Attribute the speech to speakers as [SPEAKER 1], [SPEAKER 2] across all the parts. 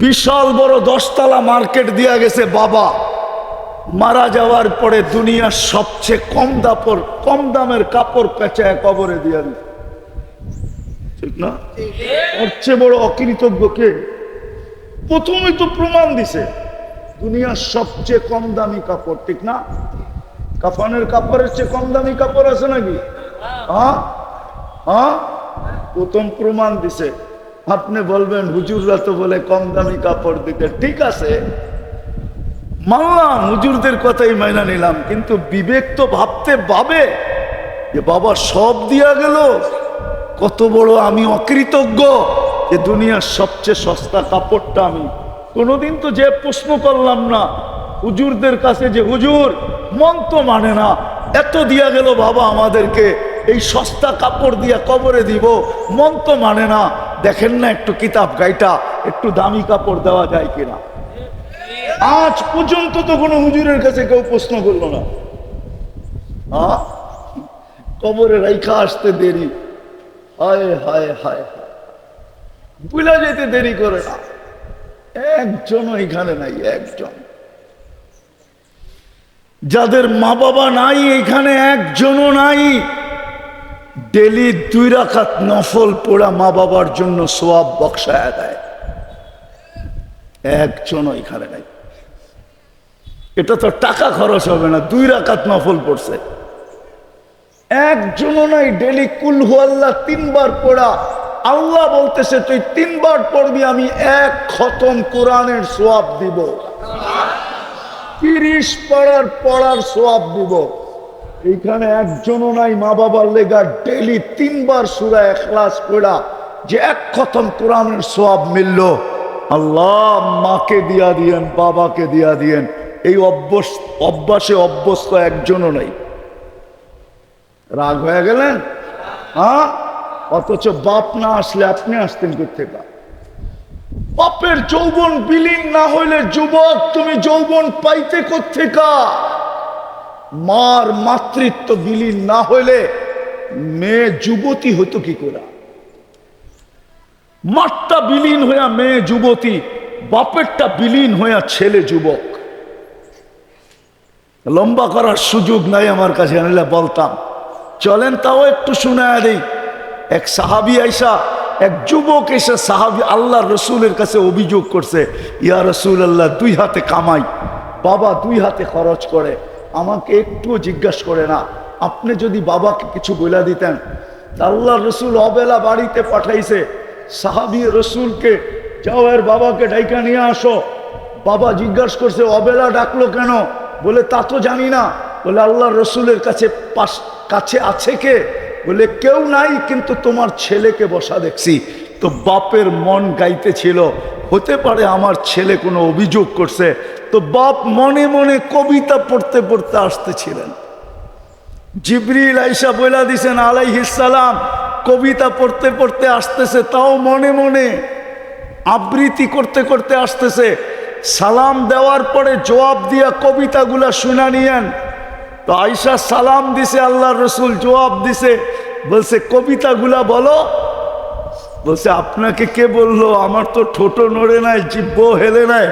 [SPEAKER 1] বিশাল বড় দশতলা মার্কেট দিয়া গেছে বাবা। মারা যাওয়ার পরে দুনিয়ার সবচেয়ে কম দাপড় কম দামের কাপড় পেঁচায় কবরে দিয়া দিছে ঠিক না? সবচেয়ে বড় অকৃতজ্ঞ কে? প্রথমে তো প্রমাণ দিছে দুনিয়ার সবচেয়ে কম দামি কাপড় ঠিক না? কাফানের কাপড়ের চেয়ে কম দামি কাপড় আছে নাকি? হ্যাঁ? হ্যাঁ? প্রথম প্রমাণ দিছে। আপনি বলবেন, হুজুররা তো বলে কম দামি কাপড় দিতে। ঠিক আছে। মানলাম হুজুরদের কথাই মাইনা নিলাম, কিন্তু বিবেক তো ভাবতে ভাবে যে বাবা সব দিয়া গেল। কত বড় আমি অকৃতজ্ঞ যে দুনিয়ার সবচেয়ে সস্তা কাপড়টা আমি। কোনোদিন তো যে প্রশ্ন করলাম না, হুজুরদের কাছে যে, হুজুর, মন তো মানে না, এত দিয়া গেল বাবা আমাদেরকে, এই সস্তা কাপড় দিয়া কবরে দিব, মন তো মানে না। দেখেন না একটু কিতাব গাইটা, একটু দামি কাপড় দেওয়া যায় কিনা। আজ পর্যন্ত তো কোনো হুজুরের কাছে কেউ প্রশ্ন করল না। কবরে রাইখা আসতে দেরি। হায় হায় হায় বুলা যেতে দেরি করে না। একজন এখানে নাই, একজন। যাদের মা বাবা নাই, এখানে একজনও নাই। ডেলি দুই রাখাত নফল পোড়া মা বাবার জন্য সোয়াব বক্সায় দেয়। একজন এখানে নাই। এটা তো টাকা খরচ হবে না, দুই রাকাত নফল পড়ছে। একজনও নাই ডেলি কুলহু আল্লাহ তিনবার পড়া। আল্লাহ বলতেছে, তুই তিনবার পড়বি, আমি এক খতম কোরআনের সোয়াব দিব। তিরিশ পড়ার পড়ার সোয়াব দিব। এইখানে একজনও নাই মা বাবার লেগা ডেলি তিনবার সুরা এখলাস পড়া, যে এক খতম কোরআনের সোয়াব মিলল। আল্লাহ মাকে দিয়া দিয়েন, বাবাকে দিয়া দিয়েন, এই অভ্যস, অভ্যাসে অভ্যস্ত একজনও নাই। রাগ হয়ে গেলেন? হ্যাঁ? অথচ বাপ না আসলে আপনি আসতেন কোথেকা বাপের যৌবন বিলীন না হইলে যুবক, তুমি যৌবন পাইতে কোথেকা মার মাতৃত্ব বিলীন না হইলে মেয়ে যুবতী হতো কি করে? মাঠটা বিলীন হইয়া মেয়ে যুবতী, বাপেরটা বিলীন হইয়া ছেলে যুবক। লম্বা করার সুযোগ নাই আমার কাছে, আনলে বলতাম। চলেন তাও একটু শোনায় দেই। এক সাহাবি আইসা, এক যুবক এসে সাহাবি আল্লাহ রসুলের কাছে অভিযোগ করছে, ইয়া রসুল আল্লাহ দুই হাতে কামাই, বাবা দুই হাতে খরচ করে আমাকে একটুও জিজ্ঞাসা করে না। আপনি যদি বাবাকে কিছু বলে দিতেন, আল্লাহ রসুল অবেলা বাড়িতে পাঠাইছে, সাহাবি রসুলকে যাও এর বাবাকে ডাইকা নিয়ে আসো। বাবা জিজ্ঞাসা করছে, অবেলা ডাকলো কেন? বলে, তা তো জানি না। বলে, আল্লাহ রসুলের কাছে পাশ, কাছে আছে কে? বলে, কেউ নাই, কিন্তু তোমার ছেলেকে বসা দেখছি। তো বাপের মন গাইতেছিল হতে পারে আমার ছেলে কোনো অভিযোগ করছে, তো বাপ মনে মনে কবিতা পড়তে পড়তে আসতেছিলেন। জিবরিল আইসা বইলা দিছেন আলাইহিসালাম কবিতা পড়তে পড়তে আসতেছে, তাও মনে মনে আবৃত্তি করতে করতে আসতেছে। সালাম দেওয়ার পরে জবাব দিয়া কবিতাগুলা শুনা নিয়েন। তো আইসা সালাম দিছে আল্লাহ রসুল জবাব দিছে, বলছে, কবিতাগুলা বলো বলছে, আপনাকে কে বলল? আমার তো ঠোঁটো নড়ে নাই জিব্ব হেলে নাই।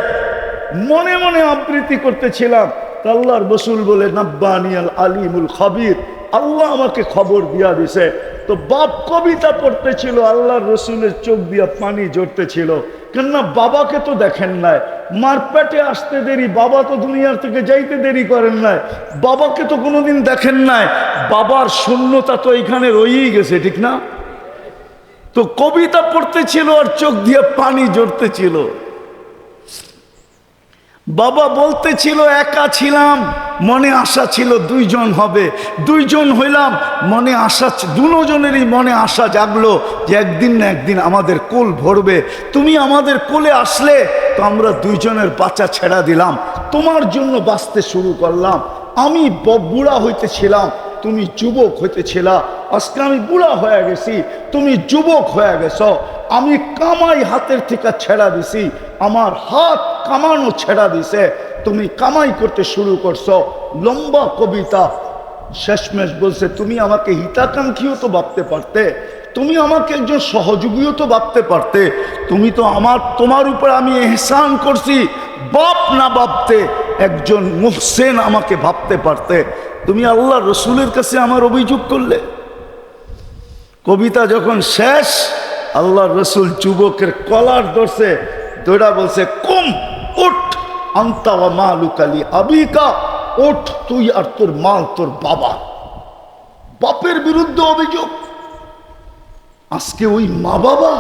[SPEAKER 1] মনে মনে আবৃত্তি করতেছিলাম। আল্লাহর রসুল বলে, নাব্বানিয়াল আলিমুল খাবির। আল্লাহ আমাকে খবর দিয়া দিছে। তো বাপ কবিতা পড়তেছিল, আল্লাহর রসুলের চোখ দিয়া পানি জড়তেছিল কেননা বাবাকে তো দেখেন নাই। মার পেটে আসতে দেরি, বাবা তো দুনিয়ার থেকে যাইতে দেরি করেন নাই। বাবাকে তো কোনোদিন দেখেন নাই। বাবার শূন্যতা তো এখানে রয়েই গেছে, ঠিক না? তো কবিতা পড়তেছিল আর চোখ দিয়ে পানি জড়তেছিল বাবা বলতেছিল, একা ছিলাম, মনে আশা ছিল দুইজন হবে। দুইজন হইলাম, মনে আশা দুজনেরই মনে আশা জাগলো যে একদিন না একদিন আমাদের কোল ভরবে। তুমি আমাদের কোলে আসলে তো আমরা দুইজনের বাচ্চা ছেড়া দিলাম। তোমার জন্য বাঁচতে শুরু করলাম। আমি বুড়া হইতেছিলাম, তুমি যুবক হইতেছিলা। আজকে আমি বুড়া হয়ে গেছি, তুমি যুবক হয়ে গেছ, আমি কামাই হাতের থেকে ছেড়া দিছি, আমার হাত কামানো ছেড়া দিছে, তুমি কামাই করতে শুরু করছ, লম্বা কবিতা শেষমেশ বলছে, তুমি আমাকে হিতাকাঙ্ক্ষীও তো ভাবতে পারতে, তুমি আমাকে একজন সহযোগীও তো ভাবতে পারতে, তুমি তো আমার, তোমার উপর আমি এহসান করছি, বাপ না ভাবতে, একজন মুহসেন আমাকে ভাবতে পারতে, তুমি আল্লাহ রসুলের কাছে আমার অভিযোগ করলে। কবিতা যখন শেষ আল্লাহ রসুল যুবকের কলার ধরছে, দৌড়া বলছে, কুম, উঠ, আন্তা ওয়া মালুকালি আবিকা ওঠ তুই আর তোর মাল তোর বাবা। বাপের বিরুদ্ধে অভিযোগ। আজকে ওই মা বাবা?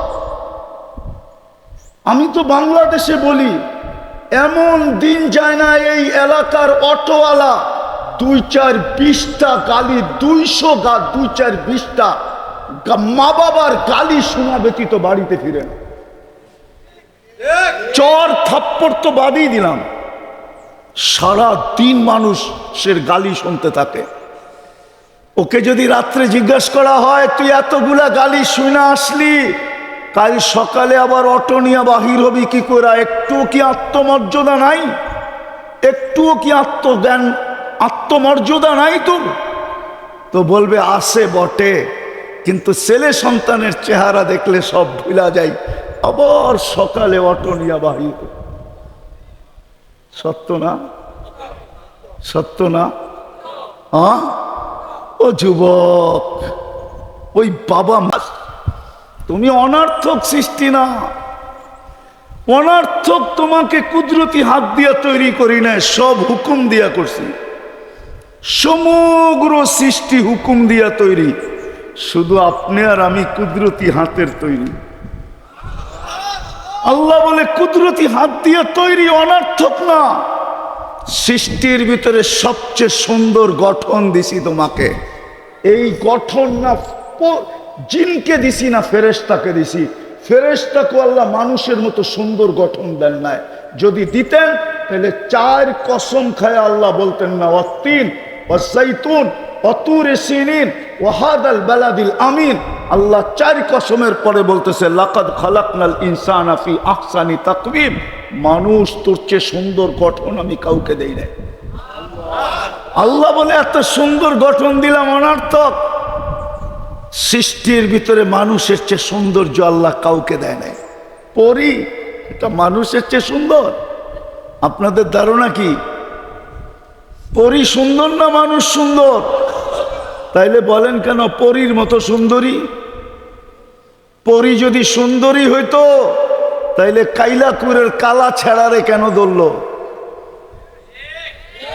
[SPEAKER 1] আমি তো বাংলাদেশে বলি, এমন দিন যায় না এই এলাকার অটোওয়ালা, দুই চার বিশটা গালি, দুইশো গা, দুই চার বিশটা মা বাবার গালি শোনা ব্যতীত বাড়িতে ফিরে চর থাপ্পড় তো বাদই দিলাম। সারা দিন মানুষের গালি শুনতে থাকে। ওকে যদি রাত্রে জিজ্ঞাসা করা হয়, তুই এতগুলা গালি শুনে আসলি? কাল সকালে আবার অটো নিয়ে বাহির হবি কি করে? একটুও কি আত্মমর্যাদা নাই? একটুও কি আত্মজ্ঞান, আত্মমর্যাদা নাই তোর? তো বলবে আসে বটে। কিন্তু ছেলে সন্তানের চেহারা দেখলে সব ভুলা যায়। আবার সকালে অটো নিয়ে হবি। সত্য না? সত্য না? ও যুবক, ওই বাবা মা, তুমি অনার্থক সৃষ্টি না। অনার্থক তোমাকে কুদরতি হাত দিয়া তৈরি করি না, সব হুকুম দিয়া করছি। সমগ্র সৃষ্টি হুকুম দিয়া তৈরি। শুধু আপনি আর আমি কুদরতি হাতের তৈরি। আল্লাহ বলে, কুদরতি হাত দিয়ে তৈরি অনার্থক না। সৃষ্টির ভিতরে সবচেয়ে সুন্দর গঠন দিছি তোমাকে। এই গঠন না জিনকে দিছি না, ফেরেশতাকে দিছি। ফেরেশতাকে আল্লাহ মানুষের মতো সুন্দর গঠন দেন নাই। যদি দিতেন, তাহলে চার কসম খায় আল্লাহ বলতেন না অতিন অসাইতুন অতুর সিনিন ওয়াহাদাল বালাদিল আমিন। আল্লাহ চার কসমের পরে বলতেছে, লাকাদ খালাকনাল ইনসান ফি আহসানি তাকবিম মানুষ তোর চেয়ে সুন্দর গঠন আমি কাউকে দেই নাই। আল্লাহ বলে, এত সুন্দর গঠন দিলাম অনার্থক। সৃষ্টির ভিতরে মানুষের চেয়ে সৌন্দর্য আল্লাহ কাউকে দেয় নাই। পরি, এটা মানুষের চেয়ে সুন্দর। আপনাদের ধারণা কি? পরি সুন্দর না মানুষ সুন্দর? তাইলে বলেন কেন পরীর মতো সুন্দরী? পরী যদি সুন্দরী হইতো, তাইলে কাইলাকুরের কালা ছেড়ারে কেন ধরল?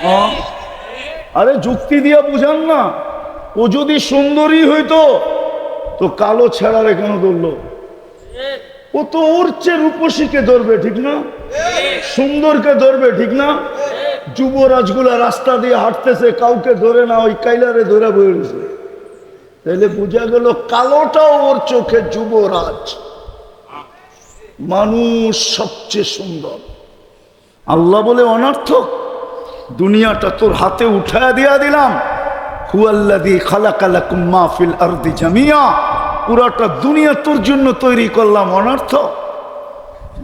[SPEAKER 1] হ্যাঁ? আরে যুক্তি দিয়া বুঝান না। ও যদি সুন্দরী হইতো, তো কালো ছেড়ারে কেন ধরলো? ও তো ওর চেয়ে রূপসীকে ধরবে, ঠিক না? সুন্দরকে ধরবে, ঠিক না? যুবরাজগুলা রাস্তা দিয়ে হাঁটতেছে, কাউকে ধরে না, ওই কাইলারে ধরে বইছে তাহলে বোঝা গেল কালোটাও ওর চোখে যুবরাজ। মানুষ সবচেয়ে সুন্দর। আল্লাহ বলে, অনর্থক, দুনিয়াটা তোর হাতে উঠায়া দিয়া দিলাম। হুয়াল্লাদি খালাকালাকুম মা ফিল আরদি জামিয়া। পুরাটা দুনিয়া তোর জন্য তৈরি করলাম অনর্থ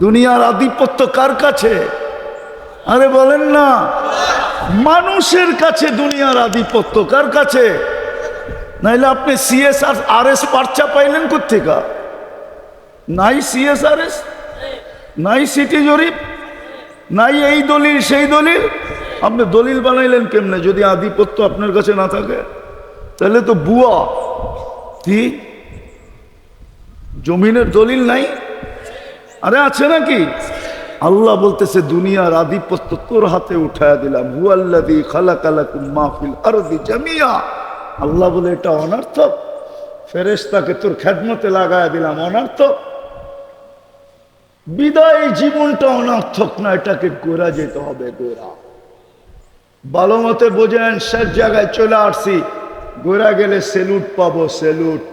[SPEAKER 1] দুনিয়ার আধিপত্য কার কাছে? আরে বলেন না, মানুষের কাছে দুনিয়ার আধিপত্য, কার কাছে? নাইলে আপনি সিএসআর আর এস পার্চা পাইলেন কোথেকা নাই সিএসআর এস নাই সিটি জরিপ? নাই এই দলিল, সেই দলিল? আপনি দলিল বানাইলেন কেমনে? যদি আধিপত্য আপনার কাছে না থাকে, তাহলে তো বুয়া। কি? জমিনের দলিল নাই? আরে আছে নাকি? আল্লাহ বলতেছে, দুনিয়ার আধিপত্য তোর হাতে উঠায়া দিলাম। হুয়াল্লাদি খালাকালাকুম মাহফিল আরদি জামিয়া। আল্লাহ বলে, এটা অনর্থক। ফেরেশতাকে তোর খেদমতে লাগায়া দিলাম, অনার্থক। বিদায় জীবনটা অনার্থক না, এটাকে গোড়া যেতে হবে, গোড়া। ভালো মতে বোঝেন, শেষ জায়গায় চলে আসছি। গোড়া গেলে সেলুট পাবো, সেলুট।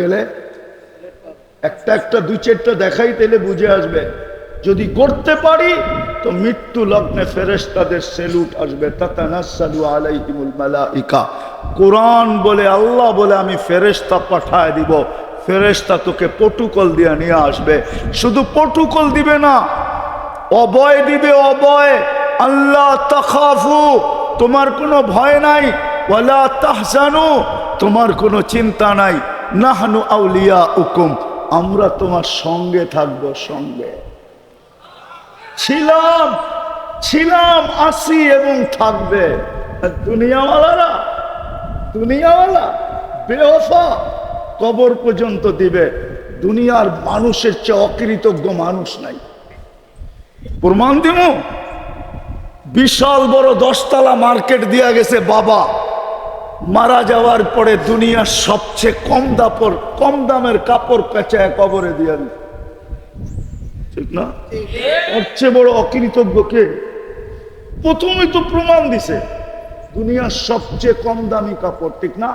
[SPEAKER 1] গেলে একটা একটা দুই চারটা দেখাই তেলে বুঝে আসবে। যদি করতে পারি, তো মৃত্যু লগ্নে ফেরেস তাদের সেলুট আসবে। কোরআন বলে, আল্লাহ বলে, আমি ফেরেশতা পাঠায় দিব। ফেরেশতা তোকে পটুকল দিয়ে নিয়ে আসবে। শুধু পটুকল দিবে না, অবয় দিবে, অবয়। আল্লাহ তাখাফু, তোমার কোনো ভয় নাই। ওয়ালা তাহজানু, তোমার কোনো চিন্তা নাই। নাহানু আউলিয়া উকুম আমরা তোমার সঙ্গে থাকব, সঙ্গে। ছিলাম ছিলাম, আসি এবং থাকবে। দুনিয়াওয়ালারা, দুনিয়াওয়ালা, বেওফা, কবর পর্যন্ত দিবে। দুনিয়ার মানুষের চেয়ে অকৃতজ্ঞ মানুষ নাই। প্রমাণ দিব বিশাল বড় দশতলা মার্কেট দিয়া গেছে বাবা। মারা যাওয়ার পরে দুনিয়ার সবচেয়ে কম দাপর, কম দামের কাপড় পেঁচায় কবরে দিয়া দিছে ঠিক না? সবচেয়ে বড় অকৃতজ্ঞ কে? প্রথমে তো প্রমাণ দিছে, দুনিয়ার সবচেয়ে কম দামি কাপড়, ঠিক না?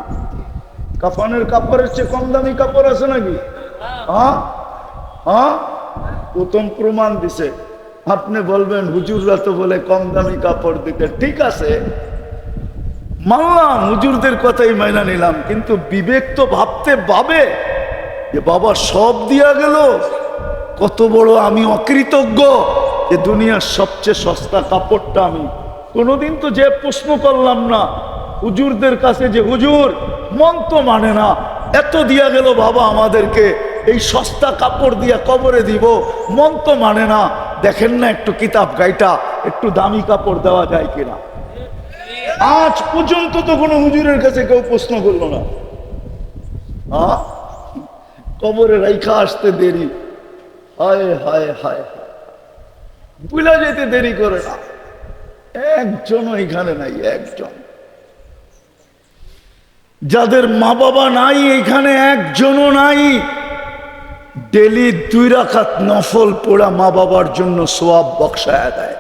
[SPEAKER 1] কাফানের কাপড়ের চেয়ে কম দামি কাপড় আছে নাকি? হ্যাঁ? হ্যাঁ? প্রথম প্রমাণ দিছে। আপনি বলবেন, হুজুররা তো বলে কম দামি কাপড় দিতে। ঠিক আছে মানলাম হুজুরদের কথাই মাইনা নিলাম। কিন্তু বিবেক তো ভাবতে ভাবে যে বাবা সব দিয়া গেল। কত বড় আমি অকৃতজ্ঞ যে দুনিয়ার সবচেয়ে সস্তা কাপড়টা আমি। কোনোদিন তো যে প্রশ্ন করলাম না, হুজুরদের কাছে যে, হুজুর, মন তো মানে না, এত দিয়া গেল বাবা আমাদেরকে, এই সস্তা কাপড় দিয়া কবরে দিব, মন তো মানে না। দেখেন না একটু কিতাব গাইটা, একটু দামি কাপড় দেওয়া যায় কিনা? আজ পর্যন্ত তো কোনো হুজুরের কাছে কেউ প্রশ্ন করল না। কবরে রাইখা আসতে দেরি। হায় হায় হায় বুলা যেতে দেরি করে না। একজনও এখানে নাই, একজন। যাদের মা বাবা নাই, এখানে একজনও নাই। ডেলি দুই রাখাত নফল পোড়া মা বাবার জন্য সোয়াব বক্সায় দেয়।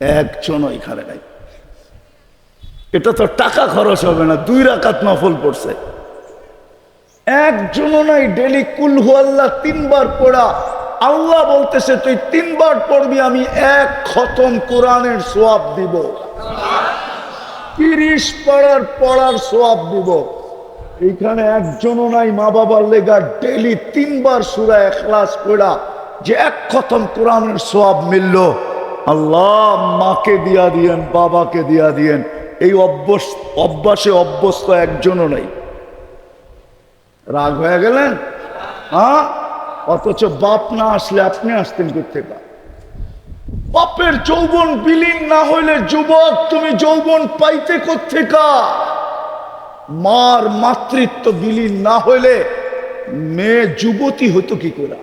[SPEAKER 1] একজনও এখানে নাই। এটা তো টাকা খরচ হবে না, দুই রাকাত নফল পড়ছে। একজনও নাই ডেলি কুলহু আল্লাহ তিনবার পড়া। আল্লাহ বলতেছে, তুই তিনবার পড়বি, আমি এক খতম কোরআনের সোয়াব দিব। তিরিশ পড়ার পড়ার সোয়াব দিব। এইখানে একজনও নাই মা বাবার লেগা ডেলি তিনবার সুরা এখলাস পড়া, যে এক খতম কোরআনের সোয়াব মিলল। আল্লাহ মাকে দিয়া দিয়েন, বাবাকে দিয়া দিয়েন। এই অভ্যস, অভ্যাসে অভ্যস্ত একজনও নাই। রাগ হয়ে গেলেন? হ্যাঁ? অথচ বাপ না আসলে আপনি আসতেন কোথেকে বাপের যৌবন বিলীন না হইলে যুবক, তুমি যৌবন পাইতে কোথেকা মার মাতৃত্ব বিলীন না হইলে মেয়ে যুবতী হতো কি করে?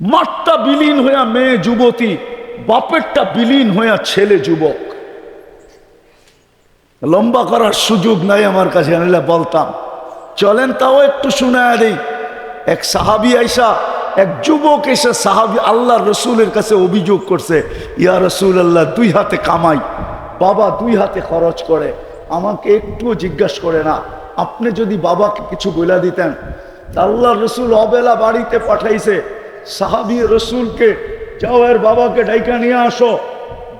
[SPEAKER 1] মাঠটা বিলীন হইয়া মেয়ে যুবতী, বাপেরটা বিলীন হইয়া ছেলে যুবক। লম্বা করার সুযোগ নাই আমার কাছে, আনিলে বলতাম। চলেন তাও একটু শোনায় দেই। এক সাহাবি আইসা, এক যুবক এসে সাহাবি আল্লাহ রসুলের কাছে অভিযোগ করছে, ইয়া রসুল আল্লাহ দুই হাতে কামাই, বাবা দুই হাতে খরচ করে, আমাকে একটুও জিজ্ঞাসা করে না। আপনি যদি বাবাকে কিছু বলে দিতেন। আল্লাহ রসুল অবেলা বাড়িতে পাঠাইছে, সাহাবি রসুলকে যাও, এর বাবাকে ডাইকা নিয়ে আসো।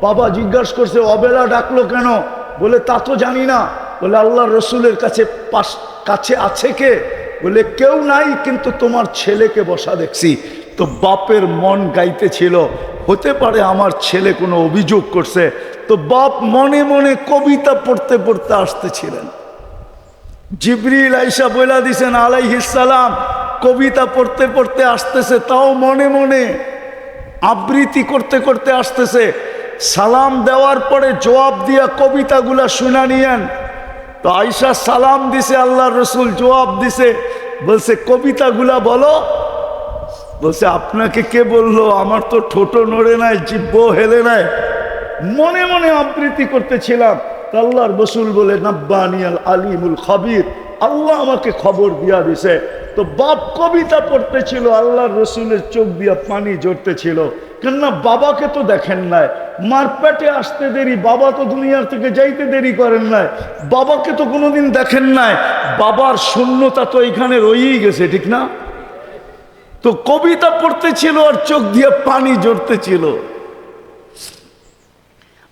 [SPEAKER 1] বাবা জিজ্ঞাসা করছে, অবেলা ডাকলো কেন? বলে, তা তো জানি না। বলে আল্লাহ রসুলের কাছে পাশ, কাছে আছে কে? বলে, কেউ নাই, কিন্তু তোমার ছেলেকে বসা দেখছি। তো বাপের মন গাইতেছিল, হতে পারে আমার ছেলে কোনো অভিযোগ করছে। তো বাপ মনে মনে কবিতা পড়তে পড়তে আসতেছিলেন। জিবরিল আইসা বইলা দিছেন আলাইহিসালাম কবিতা পড়তে পড়তে আসতেছে, তাও মনে মনে আবৃত্তি করতে করতে আসতেছে। সালাম দেওয়ার পরে জবাব দিয়া কবিতাগুলা শুনা নিয়েন। তো আইসা সালাম দিছে আল্লাহ রসুল জবাব দিছে, বলছে, কবিতাগুলা বলো। বলছে, আপনাকে কে বলল? আমার তো ঠোঁটো নড়ে নাই জিব্ব হেলে নাই। মনে মনে আবৃত্তি করতেছিলাম। আল্লাহর রসুল বলে, নাব্বানিয়াল আলিমুল খাবির, আল্লাহ আমাকে খবর দিয়া দিছে। তো বাপ কবিতা পড়তেছিল, আল্লাহর রসুলের চোখ দিয়া পানি জড়তেছিল কেননা বাবাকে তো দেখেন নাই। মার পেটে আসতে দেরি, বাবা তো দুনিয়ার থেকে যাইতে দেরি করেন নাই। বাবাকে তো কোনোদিন দেখেন নাই। বাবার শূন্যতা তো এখানে রয়েই গেছে, ঠিক না? তো কবিতা পড়তেছিল আর চোখ দিয়ে পানি জড়তেছিল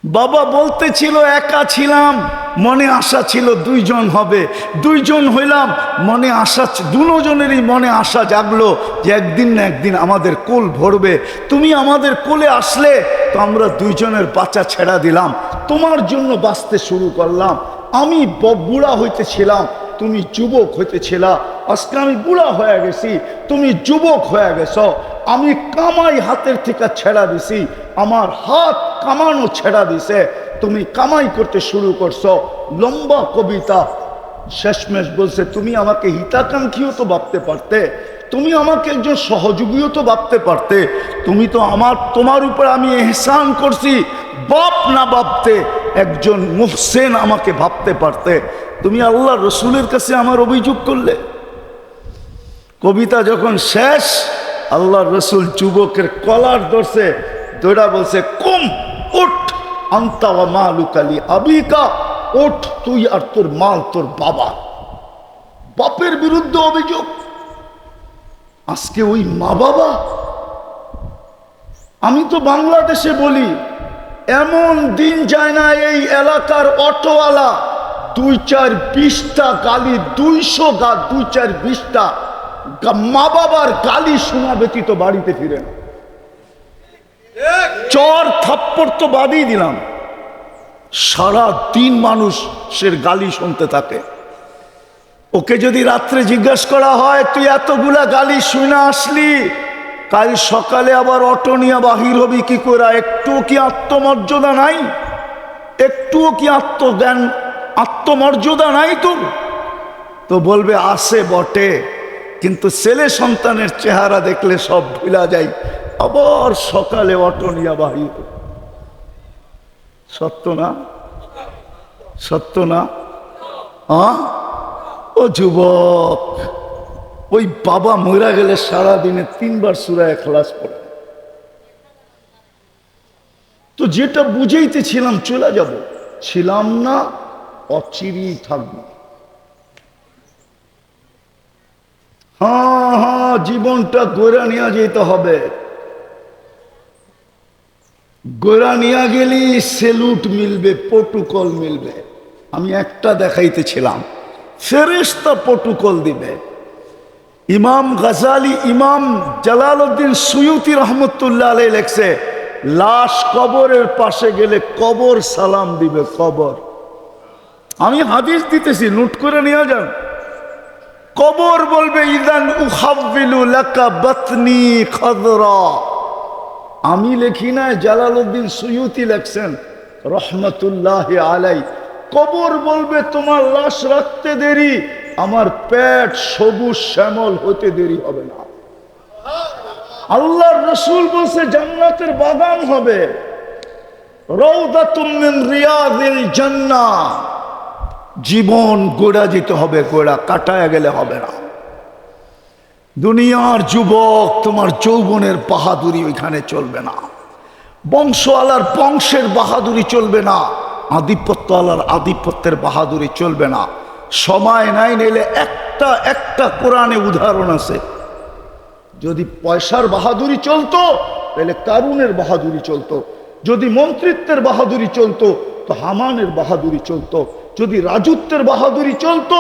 [SPEAKER 1] বাবা বলতেছিল, একা ছিলাম, মনে আশা ছিল দুইজন হবে। দুইজন হইলাম, মনে আশা দুজনেরই মনে আশা জাগলো যে একদিন না একদিন আমাদের কোল ভরবে। তুমি আমাদের কোলে আসলে তো আমরা দুইজনের বাচ্চা ছেড়া দিলাম। তোমার জন্য বাঁচতে শুরু করলাম। আমি বুড়া হইতেছিলাম, তুমি যুবক হইতেছিলা। আজকে আমি বুড়া হয়ে গেছি, তুমি যুবক হয়ে গেছ। আমি কামাই হাতের থেকে ছেড়া দিছি, আমার হাত কামানো ছেড়া দিছে। তুমি কামাই করতে শুরু করছ, লম্বা কবিতা শেষমেশ বলছে, তুমি আমাকে হিতাকাঙ্ক্ষীও তো ভাবতে পারতে, তুমি আমাকে একজন সহযোগীও তো ভাবতে পারতে, তুমি তো আমার, তোমার উপর আমি এহসান করছি, বাপ না ভাবতে, একজন মুহসেন আমাকে ভাবতে পারতে। তুমি আল্লাহ রসুলের কাছে আমার অভিযোগ করলে। কবিতা যখন শেষ আল্লাহ রসুল যুবকের কলার ধরছে, দৌড়া বলছে, কুম, উঠ, আন্তা মা লুকালি আবিকা ওঠ তুই আর তোর মাল তোর বাবা। বাপের বিরুদ্ধে অভিযোগ। আজকে ওই মা বাবা? আমি তো বাংলাদেশে বলি, এমন দিন যায় না এই এলাকার অটোওয়ালা দুই চার বিশটা গালি, দুইশো গা, দুই চার বিশটা মা বাবার গালি শোনা ব্যতীত বাড়িতে ফিরে চর থাপ্পড় তো বাদই দিলাম। সারা দিন মানুষের গালি শুনতে থাকে। ওকে যদি রাত্রে জিজ্ঞাসা করা হয়, তুই এতগুলা গালি শুনে আসলি? কাল সকালে আবার অটো নিয়ে বাহির হবি কি করে? একটু কি আত্মমর্যাদা নাই? একটুও কি আত্মজ্ঞান আত্মমর্যাদা নাই তোর? তো বলবে আসে বটে। কিন্তু ছেলে সন্তানের চেহারা দেখলে সব ভুলা যায়। আবার সকালে অটো নিয়ে বাহির সত্য না? সত্য না? ও যুবক, ওই বাবা মরা গেলে সারা দিনে তিনবার সুরায় খালাস পড়ে। তো যেটা বুঝেইতেছিলাম, চলে যাব। ছিলাম না অচিরি থাকব। হ্যাঁ হ্যাঁ জীবনটা গোড়া নিয়ে যেতে হবে। গোড়া নিয়ে গেলি সেলুট মিলবে, প্রোটোকল মিলবে। আমি একটা দেখাইতেছিলাম ফেরেস্তা প্রোটোকল দিবে। ইমাম গাজালি, ইমাম জালাল উদ্দিন সুয়ুতি রহমতুল্লাহ আলাই লেখছে, লাশ কবরের পাশে গেলে কবর সালাম দিবে, কবর। আমি হাদিস দিতেছি নোট করে নিয়ে যান। কবর বলবে, ইদান উখাবিলু লাকা বাতনি খদরা। আমি লেখি না, জালালউদ্দিন সুয়ুতি লেখছেন, রহমতুল্লাহ আলাই। কবর বলবে, তোমার লাশ রাখতে দেরি, আমার পেট সবুজ শ্যামল হতে দেরি হবে না। আল্লাহর রসুল বলছে, জান্নাতের বাগান হবে। রৌদাতুম মিন রিয়াদিল জীবন গোড়া যেতে হবে, গোড়া কাটায় গেলে হবে না। দুনিয়ার যুবক, তোমার যৌবনের বাহাদুরি ওইখানে চলবে না। বংশওয়ালার বংশের বাহাদুরি চলবে না। আধিপত্যওয়ালার আধিপত্যের বাহাদুরি চলবে না। সময় নাই নিলে একটা একটা কোরআনে উদাহরণ আছে। যদি পয়সার বাহাদুরি চলতো, তাহলে কারুনের বাহাদুরি চলতো। যদি মন্ত্রিত্বের বাহাদুরি চলতো, তো হামানের বাহাদুরি চলতো। যদি রাজত্বের বাহাদুরি চলতো